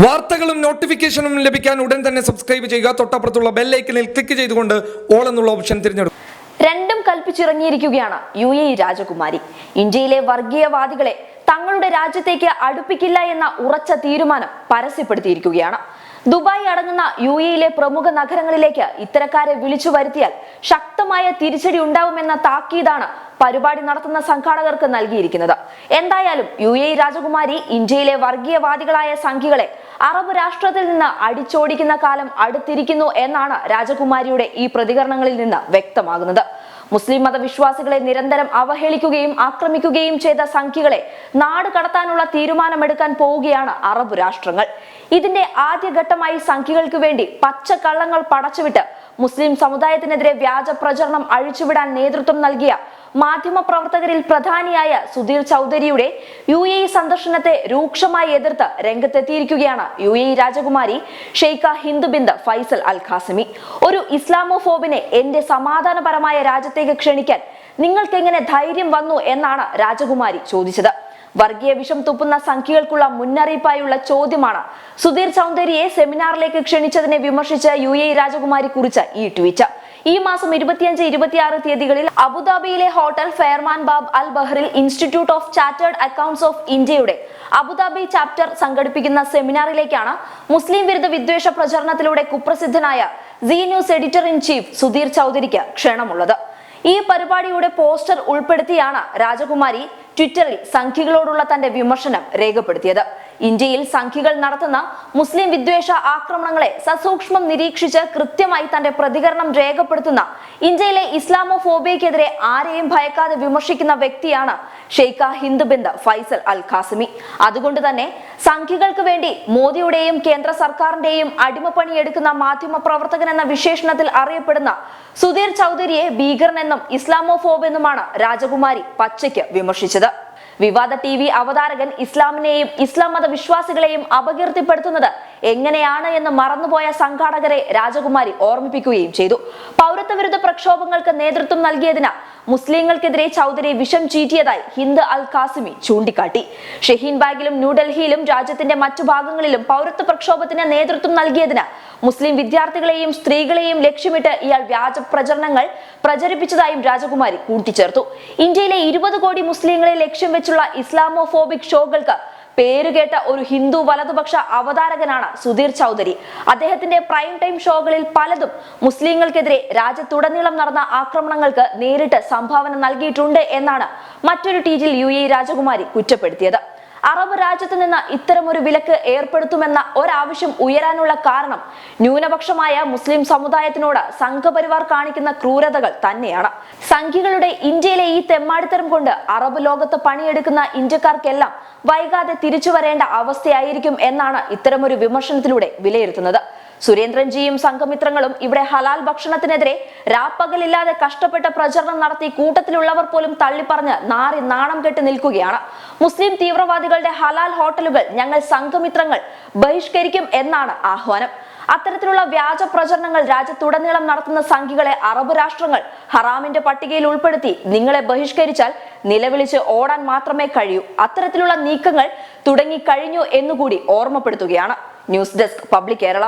വാർത്തകളും നോട്ടിഫിക്കേഷനും ലഭിക്കാൻ ഉടൻ തന്നെ സബ്സ്ക്രൈബ് ചെയ്യുക. തൊട്ടപ്പുറത്തുള്ള ബെല്ലൈക്കനിൽ ക്ലിക്ക് ചെയ്തുകൊണ്ട് ഓൾ എന്നുള്ള ഓപ്ഷൻ തിരഞ്ഞെടുക്കും രണ്ടും കൽപ്പിച്ചിറങ്ങിയിരിക്കുകയാണ് യു എ രാജകുമാരി. ഇന്ത്യയിലെ വർഗീയവാദികളെ തങ്ങളുടെ രാജ്യത്തേക്ക് അടുപ്പിക്കില്ല എന്ന ഉറച്ച തീരുമാനം പരസ്യപ്പെടുത്തിയിരിക്കുകയാണ്. ദുബായ് അടങ്ങുന്ന യു എയിലെ പ്രമുഖ നഗരങ്ങളിലേക്ക് ഇത്തരക്കാരെ വിളിച്ചു വരുത്തിയാൽ ശക്തമായ തിരിച്ചടി ഉണ്ടാവുമെന്ന താക്കീതാണ് പരിപാടി നടത്തുന്ന സംഘാടകർക്ക് നൽകിയിരിക്കുന്നത്. എന്തായാലും യു എ രാജകുമാരി ഇന്ത്യയിലെ വർഗീയവാദികളായ സംഘികളെ അറബ് രാഷ്ട്രത്തിൽ നിന്ന് അടിച്ചോടിക്കുന്ന കാലം അടുത്തിരിക്കുന്നു എന്നാണ് രാജകുമാരിയുടെ ഈ പ്രതികരണങ്ങളിൽ നിന്ന് വ്യക്തമാകുന്നത്. മുസ്ലിം മതവിശ്വാസികളെ നിരന്തരം അവഹേളിക്കുകയും ആക്രമിക്കുകയും ചെയ്ത സംഖ്യകളെ നാട് കടത്താനുള്ള തീരുമാനമെടുക്കാൻ പോവുകയാണ് അറബ് രാഷ്ട്രങ്ങൾ. ഇതിന്റെ ആദ്യഘട്ടമായി സംഖ്യകൾക്ക് വേണ്ടി പച്ചക്കള്ളങ്ങൾ പടച്ചുവിട്ട് മുസ്ലിം സമുദായത്തിനെതിരെ വ്യാജ പ്രചരണം അഴിച്ചുവിടാൻ നേതൃത്വം നൽകിയ മാധ്യമ പ്രവർത്തകരിൽ പ്രധാനിയായ സുധീർ ചൗധരിയുടെ യു എ ഇ സന്ദർശനത്തെ രൂക്ഷമായി എതിർത്ത് രംഗത്തെത്തിയിരിക്കുകയാണ് യു എ ഇ രാജകുമാരി Sheikha Hind bint Faisal Al Qasimi ഒരു ഇസ്ലാമോഫോബിനെ എന്റെ സമാധാനപരമായ രാജ്യത്തേക്ക് ക്ഷണിക്കാൻ നിങ്ങൾക്ക് എങ്ങനെ ധൈര്യം വന്നു എന്നാണ് രാജകുമാരി ചോദിച്ചത്. വർഗീയ വിഷം തുപ്പുന്ന സംഖ്യകൾക്കുള്ള മുന്നറിയിപ്പായുള്ള ചോദ്യമാണ് സുധീർ ചൗധരിയെ സെമിനാറിലേക്ക് ക്ഷണിച്ചതിനെ വിമർശിച്ച് യു എ രാജകുമാരി കുറിച്ച് ഈ ട്വീറ്റ്. ഈ മാസം ഇരുപത്തിയഞ്ച് ഇരുപത്തിയാറ് തീയതികളിൽ അബുദാബിയിലെ hotel Fairmont Bab Al ബഹ്റിൽ institute of chartered accountants of ഇന്ത്യയുടെ അബുദാബി ചാപ്റ്റർ സംഘടിപ്പിക്കുന്ന സെമിനാറിലേക്കാണ് മുസ്ലിം വിരുദ്ധ വിദ്വേഷ പ്രചരണത്തിലൂടെ കുപ്രസിദ്ധനായ Zee News editor in chief Sudhir ചൗധരിക്ക് ക്ഷണമുള്ളത്. ഈ പരിപാടിയുടെ പോസ്റ്റർ ഉൾപ്പെടുത്തിയാണ് രാജകുമാരി ട്വിറ്ററിൽ സംഖ്യകളോടുള്ള തന്റെ വിമർശനം രേഖപ്പെടുത്തിയത്. ഇന്ത്യയിൽ സംഖ്യകൾ നടത്തുന്ന മുസ്ലിം വിദ്വേഷ ആക്രമണങ്ങളെ സസൂക്ഷ്മം നിരീക്ഷിച്ച് കൃത്യമായി തന്റെ പ്രതികരണം രേഖപ്പെടുത്തുന്ന ഇന്ത്യയിലെ ഇസ്ലാമോഫോബിയക്കെതിരെ ആരെയും ഭയക്കാതെ വിമർശിക്കുന്ന വ്യക്തിയാണ് Sheikha Hind bint Faisal Al Qasimi അതുകൊണ്ട് തന്നെ സംഖ്യകൾക്ക് വേണ്ടി മോദിയുടെയും കേന്ദ്ര സർക്കാരിന്റെയും അടിമപ്പണിയെടുക്കുന്ന മാധ്യമ പ്രവർത്തകൻ എന്ന വിശേഷണത്തിൽ അറിയപ്പെടുന്ന സുധീർ ചൗധരിയെ ഭീകരനെന്നും ഇസ്ലാമോഫോബ് എന്നുമാണ് രാജകുമാരി പച്ചയ്ക്ക് വിമർശിച്ചത്. വിവാദ ടി വി അവതാരകൻ ഇസ്ലാമിനെയും ഇസ്ലാം മത വിശ്വാസികളെയും അപകീർത്തിപ്പെടുത്തുന്നത് എങ്ങനെയാണ് എന്ന് മറന്നുപോയ സംഘാടകരെ രാജകുമാരി ഓർമ്മിപ്പിക്കുകയും ചെയ്തു. പൗരത്വ വിരുദ്ധ പ്രക്ഷോഭങ്ങൾക്ക് നേതൃത്വം നൽകിയതിന് മുസ്ലിങ്ങൾക്കെതിരെ ചൗധരി വിഷം ചീറ്റിയതായി ഹിന്ദ് അൽ കാസിമി ചൂണ്ടിക്കാട്ടി. ഷഹീൻ ബാഗിലും ന്യൂഡൽഹിയിലും രാജ്യത്തിന്റെ മറ്റു ഭാഗങ്ങളിലും പൗരത്വ പ്രക്ഷോഭത്തിന് നേതൃത്വം നൽകിയതിന് മുസ്ലിം വിദ്യാർത്ഥികളെയും സ്ത്രീകളെയും ലക്ഷ്യമിട്ട് ഇയാൾ വ്യാജ പ്രചരണങ്ങൾ പ്രചരിപ്പിച്ചതായും രാജകുമാരി കൂട്ടിച്ചേർത്തു. ഇന്ത്യയിലെ ഇരുപത് കോടി മുസ്ലിങ്ങളെ ലക്ഷ്യം വെച്ചുള്ള ഇസ്ലാമോഫോബിക് ഷോകൾക്ക് പേരുകേട്ട ഒരു ഹിന്ദു വലതുപക്ഷ അവതാരകനാണ് സുധീർ ചൗധരി. അദ്ദേഹത്തിന്റെ പ്രൈം ടൈം ഷോകളിൽ പലതും മുസ്ലിങ്ങൾക്കെതിരെ രാജ്യത്തുടനീളം നടന്ന ആക്രമണങ്ങൾക്ക് നേരിട്ട് സംഭാവന നൽകിയിട്ടുണ്ട് എന്നാണ് മറ്റൊരു ട്വീറ്റിൽ യു എ രാജകുമാരി കുറ്റപ്പെടുത്തിയത്. അറബ് രാജ്യത്ത് നിന്ന് ഇത്തരമൊരു വിലക്ക് ഏർപ്പെടുത്തുമെന്ന ഒരാവശ്യം ഉയരാനുള്ള കാരണം ന്യൂനപക്ഷമായ മുസ്ലിം സമുദായത്തിനോട് സംഘപരിവാർ കാണിക്കുന്ന ക്രൂരതകൾ തന്നെയാണ്. സംഖ്യകളുടെ ഇന്ത്യയിലെ ഈ തെമ്മാടിത്തരം കൊണ്ട് അറബ് ലോകത്ത് പണിയെടുക്കുന്ന ഇന്ത്യക്കാർക്കെല്ലാം വൈകാതെ തിരിച്ചു വരേണ്ട അവസ്ഥയായിരിക്കും എന്നാണ് ഇത്തരമൊരു വിമർശനത്തിലൂടെ വിലയിരുത്തുന്നത്. സുരേന്ദ്രൻജിയും സംഘമിത്രങ്ങളും ഇവിടെ ഹലാൽ ഭക്ഷണത്തിനെതിരെ രാപ്പകലില്ലാതെ കഷ്ടപ്പെട്ട പ്രചരണം നടത്തി കൂട്ടത്തിലുള്ളവർ പോലും തള്ളിപ്പറഞ്ഞ് നാറി നാണം കെട്ട് നിൽക്കുകയാണ്. മുസ്ലിം തീവ്രവാദികളുടെ ഹലാൽ ഹോട്ടലുകൾ ഞങ്ങൾ സംഘമിത്രങ്ങൾ ബഹിഷ്കരിക്കും എന്നാണ് ആഹ്വാനം. അത്തരത്തിലുള്ള വ്യാജ പ്രചരണങ്ങൾ രാജ്യത്തുടനീളം നടത്തുന്ന സംഘികളെ അറബ് രാഷ്ട്രങ്ങൾ ഹറാമിന്റെ പട്ടികയിൽ ഉൾപ്പെടുത്തി നിങ്ങളെ ബഹിഷ്കരിച്ചാൽ നിലവിളിച്ച് ഓടാൻ മാത്രമേ കഴിയൂ. അത്തരത്തിലുള്ള നീക്കങ്ങൾ തുടങ്ങി കഴിഞ്ഞു എന്നുകൂടി ഓർമ്മപ്പെടുത്തുകയാണ്. News desk public Kerala.